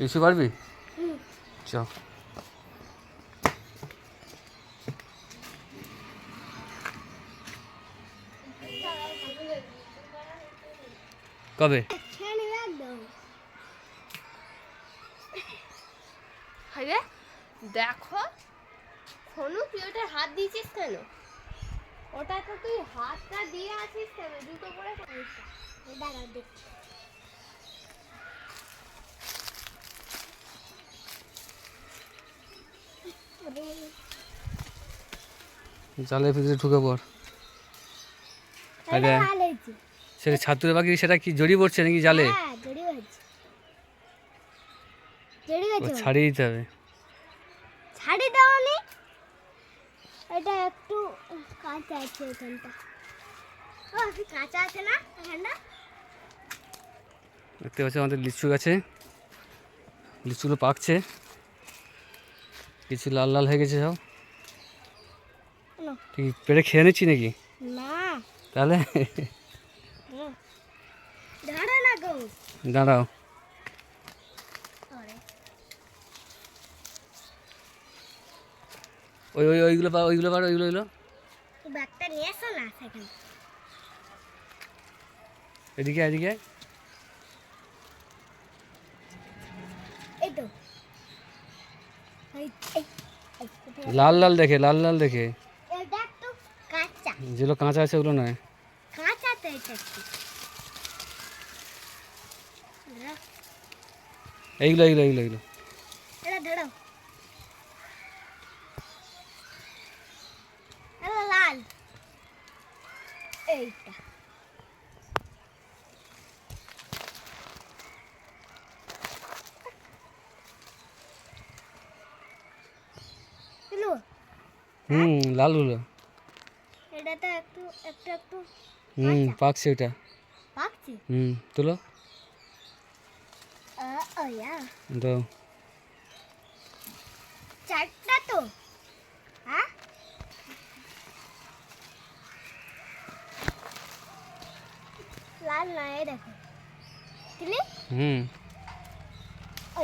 লিচু পারবি? চ। কবে? আরে দেখো খনু তুই ওটা হাত দিয়েছিস কেন? ওটা তো তুই হাতটা দিয়ে আছিস কেন? দুটো করে দাঁড়াও দেখছি। জালের ভিতরে ঢুকে পড়। আরে। সেটা ছাতুরে পাখি সেটা কি জড়ি পড়ছে নাকি জালে? হ্যাঁ হয়েছে। ছাড়িয়ে দিতে হবে। ছাড়ি দাওনি এটা একটু কাঁচা আছে এখানটা কাঁচা আছে না এখানটা দেখতে পাচ্ছি আমাদের লিচু গাছে। লিচুগুলো পাকছে। কিছু লাল লাল হয়ে গেছে সব। তুই পেড়ে খেয়ে নিচ্ছি নাকি? না। তাহলে দাঁড়াও। ওই ওই ওইগুলো পা ওইগুলো পার ওইগুলো ওইগুলো। ব্যাগটা নিয়ে এসো না সেখানে। এদিকে এদিকে। লাল লাল দেখে লাল লাল দেখে। যেগুলো কাঁচা আছে ওগুলো নয়। কাঁচা তো এটা এইগুলো এইগুলো এইগুলো এইগুলো। লাল। এইটা। হুম লালগুলো এটা তো একটু একটু একটু হুম পাকছে ওটা। পাকছে? হুম তুলো। দাও। চারটা তো। হ্যাঁ লাল না এই দেখো। হুম। ও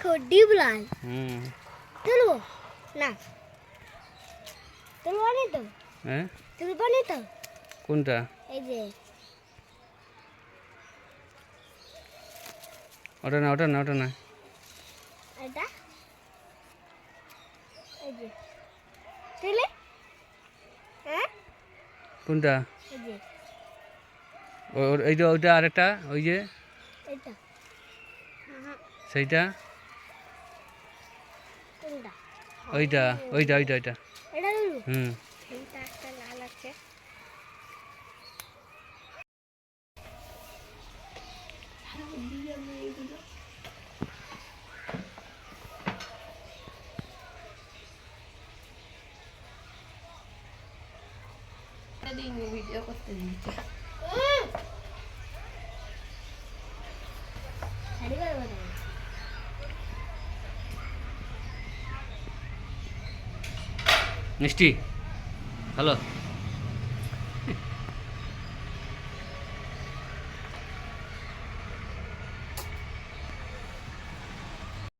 দেখো ডিপ লাল। হুম। তুলবো? না। তুলবো নি তো? হ্যাঁ? তুলবো নি তো? কোনটা? এই যে। ওটা না ওটা না ওটা না। এটা? এই যে। তুলে? হ্যাঁ? কোনটা? এই যে। ও- ওর- যে ওইটা আরেকটা ওই যে? এটা সেইটা? কোনটা ওইটা। ওইটা ওইটা ওইটা হুম। এইটা একটা লাল আছে। ভিডিও করতে দিয়েছে উম! শাড়ি পরবো না। মিষ্টি। হ্যালো